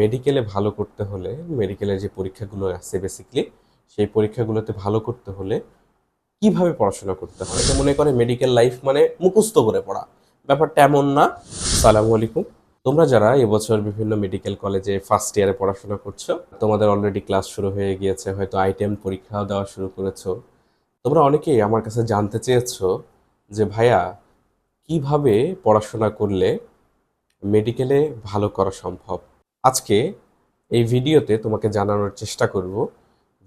মেডিকেলে ভালো করতে হলে মেডিকেলের যে পরীক্ষাগুলো আছে বেসিকলি সেই পরীক্ষাগুলোতে ভালো করতে হলে কীভাবে পড়াশোনা করতে হয়? তো মনে করে মেডিকেল লাইফ মানে মুখস্থ করে পড়া। ব্যাপারটা এমন না। সালামু আলাইকুম। তোমরা যারা এবছর বিভিন্ন মেডিকেল কলেজে ফার্স্ট ইয়ারে পড়াশোনা করছ, তোমাদের অলরেডি ক্লাস শুরু হয়ে গিয়েছে, হয়তো আইটেম পরীক্ষাও দেওয়া শুরু করেছ। তোমরা অনেকেই আমার কাছে জানতে চেয়েছো যে, ভাইয়া, কীভাবে পড়াশোনা করলে মেডিকেলে ভালো করা সম্ভব? আজকে এই ভিডিওতে তোমাকে জানানোর চেষ্টা করব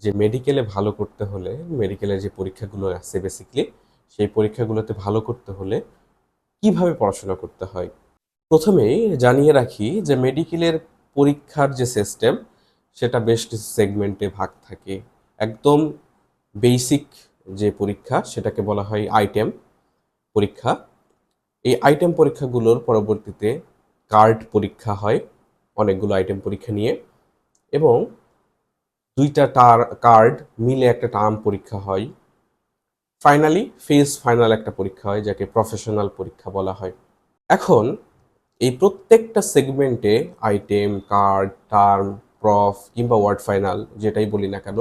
যে মেডিকেলে ভালো করতে হলে মেডিকেলের যে পরীক্ষাগুলো আছে বেসিকলি সেই পরীক্ষাগুলোতে ভালো করতে হলে কীভাবে পড়াশোনা করতে হয়? প্রথমেই জানিয়ে রাখি যে মেডিকেলের পরীক্ষার যে সিস্টেম সেটা বেশ কিছু সেগমেন্টে ভাগ থাকে। একদম বেসিক যে পরীক্ষা, সেটাকে বলা হয় আইটেম পরীক্ষা। এই আইটেম পরীক্ষাগুলোর পরবর্তীতে কার্ড পরীক্ষা হয়। অনেকগুলো আইটেম পরীক্ষা নিয়ে এবং দুইটা টার কার্ড মিলে একটা টার্ম পরীক্ষা হয়। ফাইনালি ফেজ ফাইনাল একটা পরীক্ষা হয়, যাকে প্রফেশনাল পরীক্ষা বলা হয়। এখন, এই প্রত্যেকটা সেগমেন্টে আইটেম কার্ড টার্ম প্রফ কিংবা ওয়ার্ড ফাইনাল যেটাই বলি না কেন,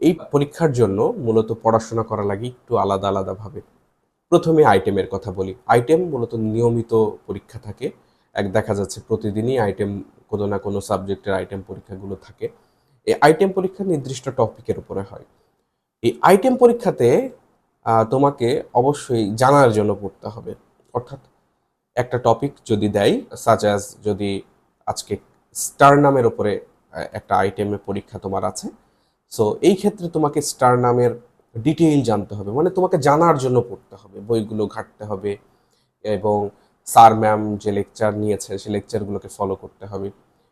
এই পরীক্ষার জন্য মূলত পড়াশোনা করা লাগে একটু আলাদা আলাদাভাবে। প্রথমে আইটেমের কথা বলি। আইটেম মূলত নিয়মিত পরীক্ষা থাকে। এক দেখা যাচ্ছে প্রতিদিনই আইটেম কোনো না কোনো সাবজেক্টের আইটেম পরীক্ষাগুলো থাকে। এই আইটেম পরীক্ষা নির্দিষ্ট টপিকের উপরে হয়। এই আইটেম পরীক্ষাতে তোমাকে অবশ্যই জানার জন্য পড়তে হবে। অর্থাৎ একটা টপিক যদি দেয় সাচ অ্যাজ যদি আজকে স্টার নামের উপরে একটা আইটেমে পরীক্ষা তোমার আছে সো এই ক্ষেত্রে তোমাকে স্টার নামের ডিটেইল জানতে হবে। মানে তোমাকে জানার জন্য পড়তে হবে। বইগুলো ঘাঁটতে হবে এবং স্যার, ম্যাম যে লেকচার নিয়েছে সেই লেকচারগুলোকে ফলো করতে হবে।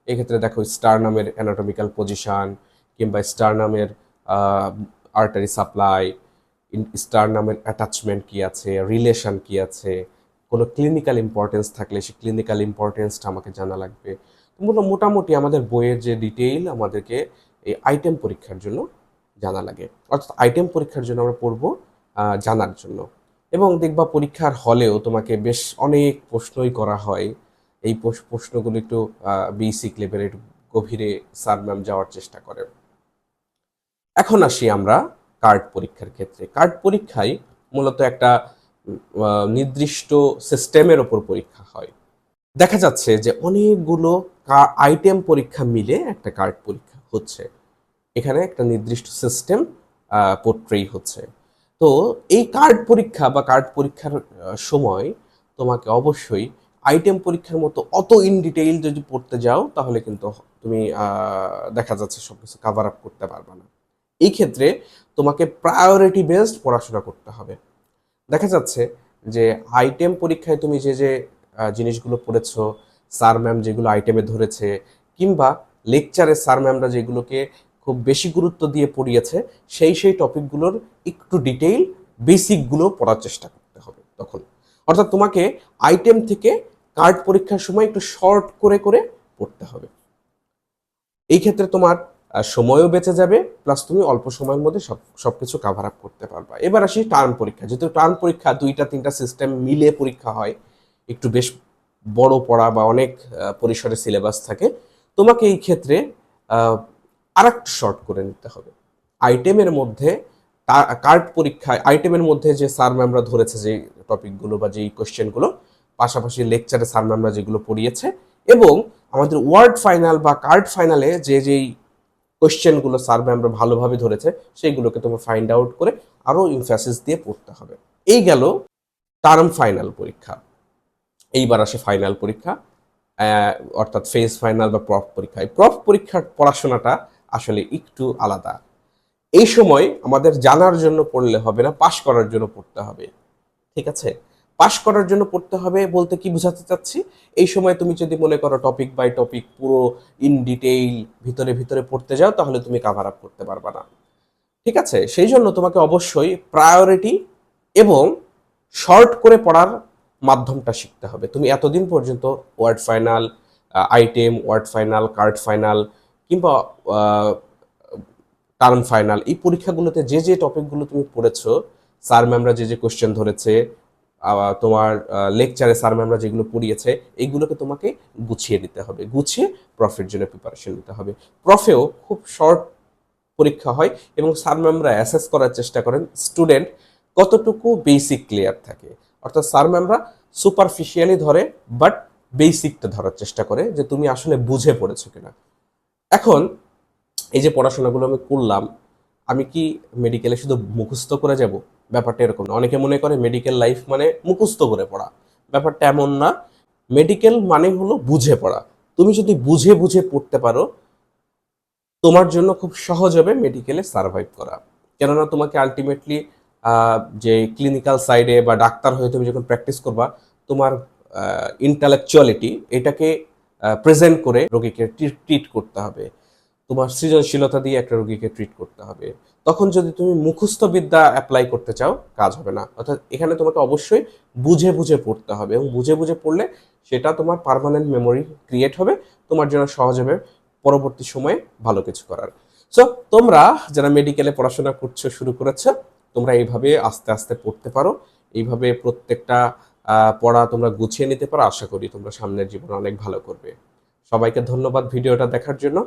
এক্ষেত্রে দেখো স্টার নামের অ্যানাটমিক্যাল পজিশন কিংবা স্টার নামের আর্টারি সাপ্লাই স্টার নামের অ্যাটাচমেন্ট কী আছে রিলেশন কী আছে, কোনো ক্লিনিক্যাল ইম্পর্টেন্স থাকলে সেই ক্লিনিক্যাল ইম্পর্টেন্সটা আমাকে জানা লাগবে। মোটামুটি আমাদের বইয়ের যে ডিটেইল আমাদেরকে এই আইটেম পরীক্ষার জন্য জানা লাগে। অর্থাৎ আইটেম পরীক্ষার জন্য আমরা পড়ব জানার জন্য। এবং দেখবা পরীক্ষার হলেও তোমাকে বেশ অনেক প্রশ্নই করা হয়। এই প্রশ- প্রশ্নগুলো একটু বেসিক লেভেলের গভীরে স্যার ম্যাম যাওয়ার চেষ্টা করে। এখন আসি আমরা কার্ড পরীক্ষার ক্ষেত্রে। কার্ড পরীক্ষায় মূলত একটা নির্দিষ্ট সিস্টেমের ওপর পরীক্ষা হয়। দেখা যাচ্ছে যে অনেকগুলো আইটেম পরীক্ষা মিলে একটা কার্ড পরীক্ষা হচ্ছে। এখানে একটা নির্দিষ্ট সিস্টেম পোট্রেই হচ্ছে। তো এই কার্ড পরীক্ষা বা কার্ড পরীক্ষার সময় তোমাকে অবশ্যই আইটেম পরীক্ষার মতো অত ইন ডিটেইল যদি পড়তে যাও, তাহলে কিন্তু তুমি দেখা যাচ্ছে সব কিছু কাভার আপ করতে পারবে না। এই ক্ষেত্রে তোমাকে প্রায়োরিটি বেসড পড়াশোনা করতে হবে। দেখা যাচ্ছে যে আইটেম পরীক্ষায় তুমি যে যে জিনিসগুলো পড়েছো স্যার ম্যাম যেগুলো আইটেমে ধরেছে, কিংবা লেকচারে স্যার ম্যামরা যেগুলোকে খুব বেশি গুরুত্ব দিয়ে পড়িয়েছে, সেই সেই টপিকগুলোর একটু ডিটেইল বেসিকগুলো পড়ার চেষ্টা করতে হবে তখন। অর্থাৎ তোমাকে আইটেম থেকে কার্ড পরীক্ষার সময় একটু শর্ট করে করে পড়তে হবে। এই ক্ষেত্রে তোমার সময়ও বেঁচে যাবে প্লাস তুমি অল্প সময়ের মধ্যে সব, সবকিছু কাভার আপ করতে পারবা। এবার আসি টার্ম পরীক্ষা। যেহেতু টার্ম পরীক্ষা দুইটা, তিনটা সিস্টেম মিলে পরীক্ষা হয়, একটু বেশ বড় পড়া বা অনেক পরিসরে সিলেবাস থাকে, তোমাকে এই ক্ষেত্রে আর একটু শর্ট করে নিতে হবে। আইটেমের মধ্যে কার্ড পরীক্ষায় আইটেমের মধ্যে যে স্যার ম্যামরা ধরেছে যে টপিকগুলো বা যেই কোয়েশ্চেনগুলো পাশাপাশি লেকচারে স্যার ম্যামরা যেগুলো পড়িয়েছে এবং আমাদের ওয়ার্ড ফাইনাল বা কার্ড ফাইনালে যে যেই কোশ্চেনগুলো স্যার ম্যামরা ভালোভাবে ধরেছে সেইগুলোকে তোমার ফাইন্ড আউট করে আরও ইনফ্যাসিস দিয়ে পড়তে হবে। এই গেল টার্ম ফাইনাল পরীক্ষা। এইবার আসে ফাইনাল পরীক্ষা অর্থাৎ ফেজ ফাইনাল বা প্রফ পরীক্ষা। এই প্রফ পরীক্ষার পড়াশোনাটা আসলে একটু আলাদা। এই সময় আমাদের জানার জন্য পড়লে হবে না, পাশ করার জন্য পড়তে হবে। ঠিক আছে? পাশ করার জন্য পড়তে হবে বলতে কি বোঝাতে চাচ্ছি? এই সময় তুমি যদি মনে করো টপিক বাই টপিক পুরো ইন ডিটেইল ভিতরে ভিতরে পড়তে যাও, তাহলে তুমি কাভার আপ করতে পারবে না। ঠিক আছে? সেই জন্য তোমাকে অবশ্যই প্রায়োরিটি এবং শর্ট করে পড়ার মাধ্যমটা শিখতে হবে। তুমি এতদিন পর্যন্ত ward final item ward final card final কিংবা টার্ম ফাইনাল এই পরীক্ষাগুলোতে যে যে টপিকগুলো তুমি পড়েছো স্যার ম্যামরা যে যে কোশ্চেন ধরেছে তোমার লেকচারে স্যার ম্যামরা যেগুলো পড়িয়েছে, এইগুলোকে তোমাকে গুছিয়ে নিতে হবে। গুছিয়ে প্রফের জন্য প্রিপারেশন নিতে হবে। প্রফেও খুব শর্ট পরীক্ষা হয় এবং স্যার ম্যামরা অ্যাসেস করার চেষ্টা করেন। স্টুডেন্ট কতটুকু বেসিক ক্লিয়ার থাকে? অর্থাৎ স্যার ম্যামরা সুপারফিশিয়ালি ধরে বাট বেসিকটা ধরার চেষ্টা করে যে তুমি আসলে বুঝে পড়েছো কিনা। এখন এই যে পড়াশোনাগুলো আমি করলাম, আমি কি মেডিকেলে শুধু মুখস্থ করে যাব? ব্যাপারটা এরকম না। অনেকে মনে করে মেডিকেল লাইফ মানে মুখস্থ করে পড়া। ব্যাপারটা এমন না। মেডিকেল মানে হলো বুঝে পড়া। তুমি যদি বুঝে বুঝে পড়তে পারো, তোমার জন্য খুব সহজ হবে মেডিকেলে সার্ভাইভ করা। কেননা তোমাকে আলটিমেটলি যে ক্লিনিক্যাল সাইডে বা ডাক্তার হয়ে তুমি যখন প্র্যাকটিস করবা, তোমার ইন্টালেকচুয়ালিটি এটাকে প্রেজেন্ট করে রোগীকে ট্রিট করতে হবে। তোমার সৃজনশীলতা দিয়ে একটা রোগীকে ট্রিট করতে হবে। তখন যদি তুমি মুখস্থ বিদ্যা অ্যাপ্লাই করতে চাও, কাজ হবে না। অর্থাৎ এখানে তোমাকে অবশ্যই বুঝে বুঝে পড়তে হবে এবং বুঝে বুঝে পড়লে সেটা তোমার পার্মানেন্ট মেমোরি ক্রিয়েট হবে। তোমার জন্য সহজ হবে পরবর্তী সময়ে ভালো কিছু করার। সো তোমরা যারা মেডিকেলে পড়াশোনা করছ, শুরু করেছ, তোমরা এইভাবে আস্তে আস্তে পড়তে পারো। এইভাবে প্রত্যেকটা পড়া তোমরা গুছিয়ে নিতে পারো। আশা করি তোমরা সামনের জীবনে অনেক ভালো করবে। সবাইকে ধন্যবাদ ভিডিওটা দেখার জন্য।